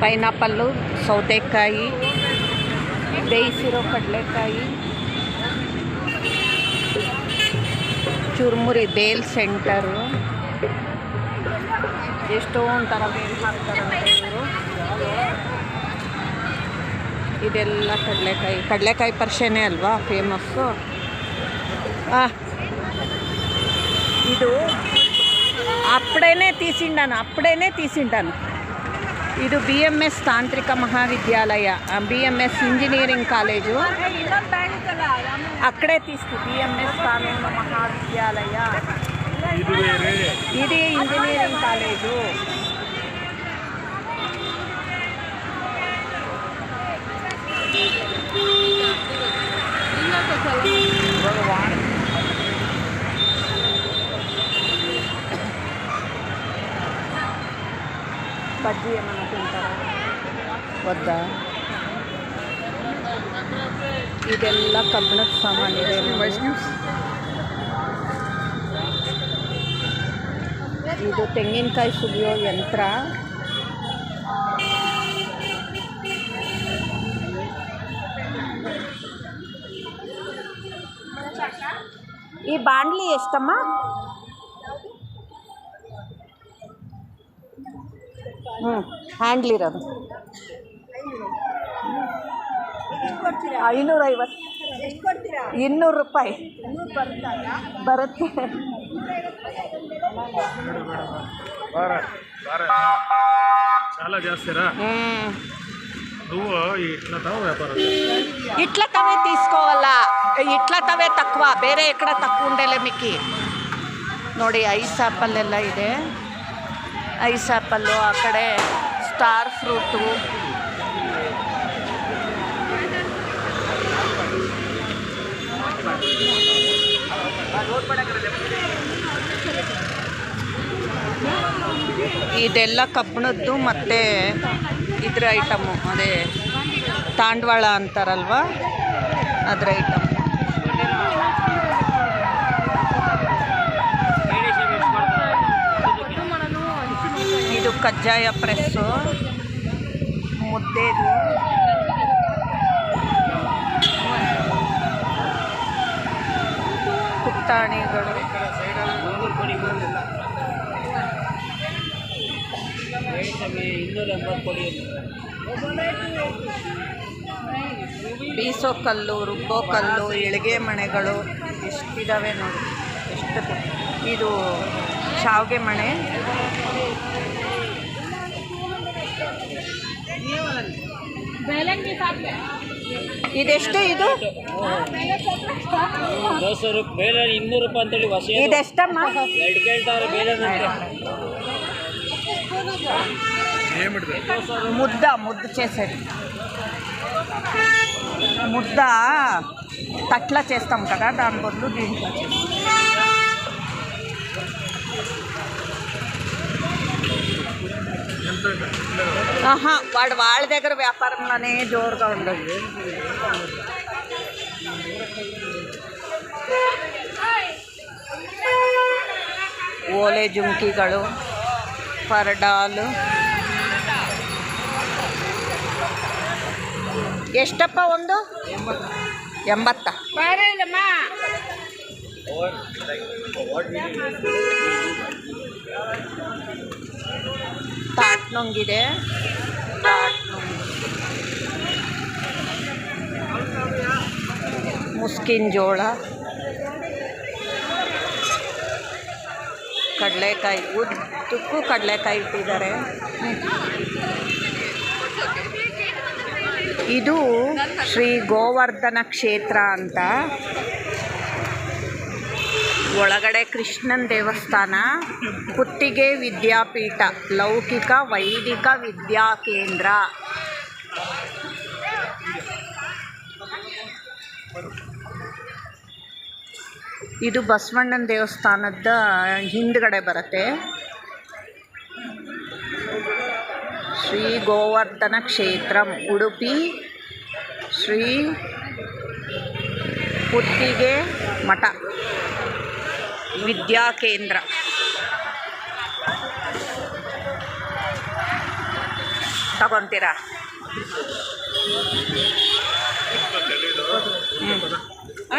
Pineapple ಸೌತೆಕಾಯಿ ಬೇಯಿಸಿರೋ ಕಡಲೆಕಾಯಿ ಚುರುಮುರಿ bale centre ಎಷ್ಟೊಂದು ಥರ ಬೇಲ್ ಹಾಕ್ತಾರಂತೆ ಇವರು ಇದೆಲ್ಲ ಕಡಲೆಕಾಯಿ ಕಡಲೆಕಾಯಿ ಪರಿಷೆನೇ ಅಲ್ವಾ ಫೇಮಸ್ಸು ಇದು అప్పుడైనే తీసిండాను అప్పుడైనే తీసిండాను ಇದು ಬಿ ಎಮ್ ಎಸ್ ತಾಂತ್ರಿಕ ಮಹಾವಿದ್ಯಾಲಯ B M S engineering college ಅಕ್ಕಡೆ తీస్తు B M S ಕಾನೂನು ಮಹಾವಿದ್ಯಾಲಯ ಇದು ಬೇರೆ ఇది ఇంజనీరింగ్ కాలేజు బజ్జీ ఏమైనా తింటారా వద్దా ಇದೆಲ್ಲ ಕಬ್ಬಿಣದ ಸಾಮಾನಿದೆ ಇದು ತೆಂಗಿನಕಾಯಿ ಸುಲಿಯೋ ಯಂತ್ರ ಈ ಬಾಣಲಿ ಎಷ್ಟಮ್ಮ ಹ್ಞೂ ಹ್ಯಾಂಡ್ಲ್ ಇರೋದು. ಐನೂರ ಐವತ್ತು ಇನ್ನೂರು ರೂಪಾಯಿ. ಬರುತ್ತೆ. ಇಟ್ಲ ತವೇ ತೀಸ್ಕೋವಲ್ಲ. ಇಟ್ಲ ತವೇ ತಕ್ವಾ. ಬೇರೆ ಎಕಡೆ ತಕ್ಕೊಂಡೆಲೆ ಮಿಕ್ಕಿ. ನೋಡಿ ಐಸ್ ಆ್ಯಪಲ್ಲೆಲ್ಲ ಇದೆ. ಐಸ್ ಆ್ಯಪಲ್ಲು, ಆ ಕಡೆ ಸ್ಟಾರ್ ಫ್ರೂಟು. ಇದೆಲ್ಲ ಕಬ್ಬಣದ್ದು ಮತ್ತು ಇದ್ರ ಐಟಮು, ಅದೇ ತಾಂಡವಾಳ ಅಂತಾರಲ್ವ? ಅದ್ರ ಐಟಮ್ ಇದು ಕಜ್ಜಾಯ ಪ್ರೆಸ್ಸು ಮುದ್ದೆದು. ಕುತ್ತಾಣಿಗಳು ಬೀಸೋ ಕಲ್ಲು, ರುಬ್ಬೋ ಕಲ್ಲು ಇಳಿಗೆ ಮಣೆಗಳು ಎಷ್ಟಿದ್ದಾವೆ ನೋಡಿ, ಎಷ್ಟು ಇದು, ಶಾವಿಗೆ ಮಣೆ. ಇದೆಷ್ಟು ಇದು ದೋಸೆ ರೂಪಾಯಿ ಬೇಳೆ ಇನ್ನೂರು ರೂಪಾಯಿ ಅಂತೇಳಿ ಹೊಸ ಇದೆಷ್ಟಮ್ಮ ಎರಡು ಕೇಳ್ತಾರೆ ಬೇಳೆ ఏమిటి ముద్ద ముద్ద చేసేది ముద్ద తట్ల చేస్తాం కదా దాని బదులు దీంట్లో ఆహా వాడు వాళ్ళ దగ్గర వ్యాపారంలోనే జోరుగా ఉండదు ಓಲೆ ಜುಮ್ಕಿಗಳು ಪರ್ಡಾಲು ಎಷ್ಟಪ್ಪ ಒಂದು ಎಂಬತ್ತ ನೊಂಗಿದೆ ಮುಸ್ಕಿನ್ ಮುಸ್ಕಿನ ಜೋಳ ಕಡಲೆಕಾಯಿ ಉದ್ದಕ್ಕೂ ಕಡಲೆಕಾಯಿ ಇಟ್ಟಿದ್ದಾರೆ ಇದು ಶ್ರೀ ಗೋವರ್ಧನ ಕ್ಷೇತ್ರ ಅಂತ. ಒಳಗಡೆ ಕೃಷ್ಣನ ದೇವಸ್ಥಾನ, ಕುತ್ತಿಗೆ ವಿದ್ಯಾಪೀಠ, ಲೌಕಿಕ ವೈದಿಕ ವಿದ್ಯಾ ಕೇಂದ್ರ. ಇದು ಬಸವಣ್ಣನ ದೇವಸ್ಥಾನದ ಹಿಂದ್ಗಡೆ ಬರುತ್ತೆ. ಶ್ರೀ ಗೋವರ್ಧನ ಕ್ಷೇತ್ರ, ಉಡುಪಿ. ಶ್ರೀ ಕುತ್ತಿಗೆ ಮಠ. ವಿದ್ಯಾಕೇಂದ್ರ ತಗೊತೀರಾ? ಹ್ಞೂ